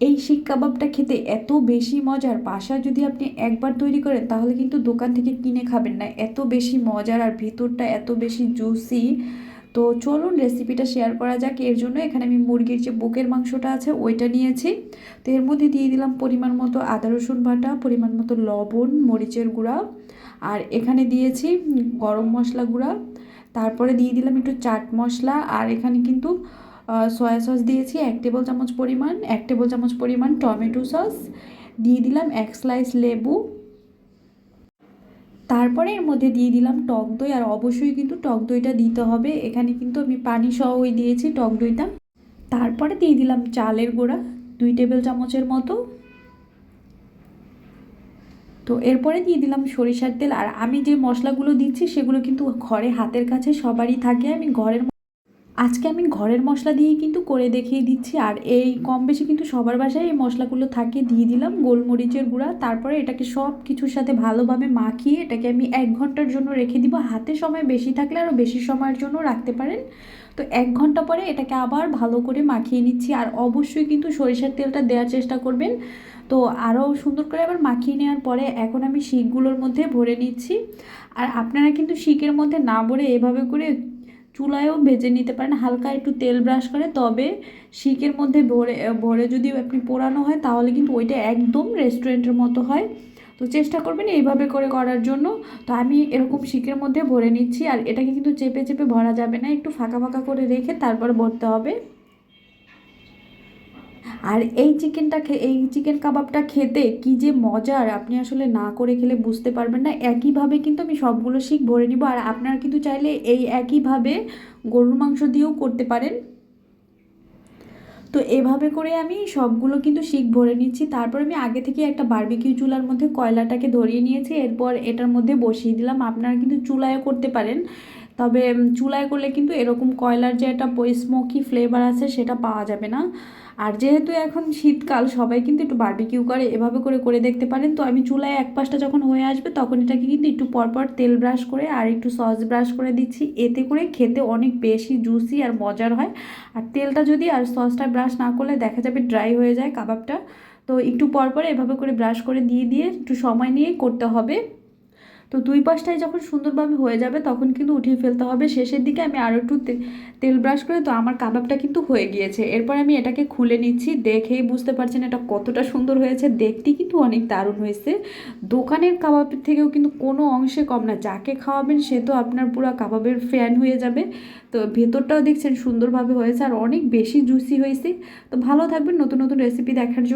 এই শিক কাবাবটা খেতে এত বেশি মজার, বাসায় যদি আপনি একবার তৈরি করেন, তাহলে কিন্তু দোকান থেকে কিনে খাবেন না। এত বেশি মজার আর ভিতরটা এত বেশি জুসি তো চলুন রেসিপিটা শেয়ার করা যাক। এর জন্য এখানে আমি মুরগির যে বুকের মাংসটা আছে, ওইটা নিয়েছি। তো এর মধ্যে দিয়ে দিলাম পরিমাণ মতো আদা, রসুন বাটা, পরিমাণ মতো লবণ, মরিচের গুঁড়া। আর এখানে দিয়েছি গরম মশলা গুঁড়া। তারপরে দিয়ে দিলাম একটু চাট মশলা। আর এখানে কিন্তু সয়া সস দিয়েছি, এক টেবিল চামচ পরিমাণ, এক টেবিল চামচ পরিমাণ টমেটো সস দিয়ে দিলাম এক স্লাইস লেবু। তারপরে এর মধ্যে দিয়ে দিলাম টক দই, আর অবশ্যই কিন্তু টক দইটা দিতে হবে। এখানে কিন্তু আমি পানি সহই দিয়েছি টক দইটা। তারপরে দিয়ে দিলাম চালের গুঁড়া, দুই টেবিল চামচের মতো। তো এরপরে দিয়ে দিলাম সরিষার তেল, আর আমি যে মশলাগুলো দিচ্ছি সেগুলো কিন্তু ঘরে, হাতের কাছে সবারই থাকে। আমি ঘরের আজকে আমি ঘরের মশলা দিয়েই কিন্তু করে দেখিয়ে দিচ্ছি। আর এই কম বেশি কিন্তু সবার বাসায় এই মশলাগুলো থাকে, দিয়ে দিলাম গোলমরিচের গুঁড়া। তারপরে এটাকে সব কিছুর সাথে ভালোভাবে মাখিয়ে এটাকে আমি এক ঘণ্টার জন্য রেখে দিব। হাতে সময় বেশি থাকলে আরও বেশি সময়ের জন্য রাখতে পারেন। তো এক ঘণ্টা পরে এটাকে আবার ভালো করে মাখিয়ে নিচ্ছি। আর অবশ্যই কিন্তু সরিষার তেলটা দেওয়ার চেষ্টা করবেন। তো আরও সুন্দর করে আবার মাখিয়ে নেওয়ার পরে এখন আমি শিকগুলোর মধ্যে ভরে নিচ্ছি। আর আপনারা কিন্তু শিকের মধ্যে না ভরে এভাবে করে চুলায়ও ভেজে নিতে পারেন, হালকা একটু তেল ব্রাশ করে, তবে শিকের মধ্যে ভরে ভরে যদি আপনি পোড়ানো হয়, তাহলে কিন্তু ওইটা একদম রেস্টুরেন্টের মতো হয়। তো চেষ্টা করবেন এইভাবে করে করার জন্য। তো আমি এরকম শিকের মধ্যে ভরে নিচ্ছি, আর এটাকে কিন্তু চেপে চেপে ভরা যাবে না, একটু ফাঁকা ফাঁকা করে রেখে তারপর ভরতে হবে। আর এই চিকেনটা এই চিকেন কাবাবটা খেতে কি যে মজার, আপনি আসলে না করে খেলে বুঝতে পারবেন না। একইভাবে কিন্তু আমি সবগুলো শিখ ভরে নিব। আর আপনারা কিন্তু চাইলে এই একইভাবে গরুর মাংস দিয়েও করতে পারেন। তো এভাবে করে আমি সবগুলো কিন্তু শিক ভরে নিচ্ছি। তারপর আমি আগে থেকে একটা বার্বিকিউ চুলার মধ্যে কয়লাটাকে ধরিয়ে নিয়েছি। এরপর এটার মধ্যে বসিয়ে দিলাম। আপনারা কিন্তু চুলায়ও করতে পারেন। তবে চুলায় করলে কিন্তু এরকম কয়লার যে একটা স্মোকি ফ্লেভার আছে সেটা পাওয়া যাবে না। আর যেহেতু এখন শীতকাল, সবাই কিন্তু একটু বার্বিকিউ করে, এভাবে করে করে দেখতে পারেন। তো আমি চুলায় এক পাশটা যখন হয়ে আসবে, তখন এটাকে কিন্তু একটু পরপর তেল ব্রাশ করে আর একটু সস ব্রাশ করে দিচ্ছি। এতে করে খেতে অনেক বেশি জুসি আর মজার হয়। আর তেলটা যদি, আর সসটা ব্রাশ না করলে দেখা যাবে ড্রাই হয়ে যায় কাবাবটা। তো একটু পরপর এভাবে করে ব্রাশ করে দিয়ে দিয়ে একটু সময় নিয়ে করতে হবে। তো দুই পাশটাই যখন সুন্দরভাবে হয়ে যাবে, তখন কিন্তু উঠিয়ে ফেলতে হবে। শেষের দিকে আমি আরও একটু তেল ব্রাশ করে, তো আমার কাবাবটা কিন্তু হয়ে গিয়েছে। এরপর আমি এটাকে খুলে নিচ্ছি। দেখেই বুঝতে পারছেন এটা কতটা সুন্দর হয়েছে। দেখতে কিন্তু অনেক দারুণ হয়েছে। দোকানের কাবাবের থেকেও কিন্তু কোনো অংশে কম না। যাকে খাওয়াবেন, সে তো আপনার পুরো কাবাবের ফ্যান হয়ে যাবে। তো ভেতরটাও দেখছেন সুন্দরভাবে হয়েছে, আর অনেক বেশি জুসি হয়েছে। তো ভালো থাকবেন নতুন নতুন রেসিপি দেখার জন্য।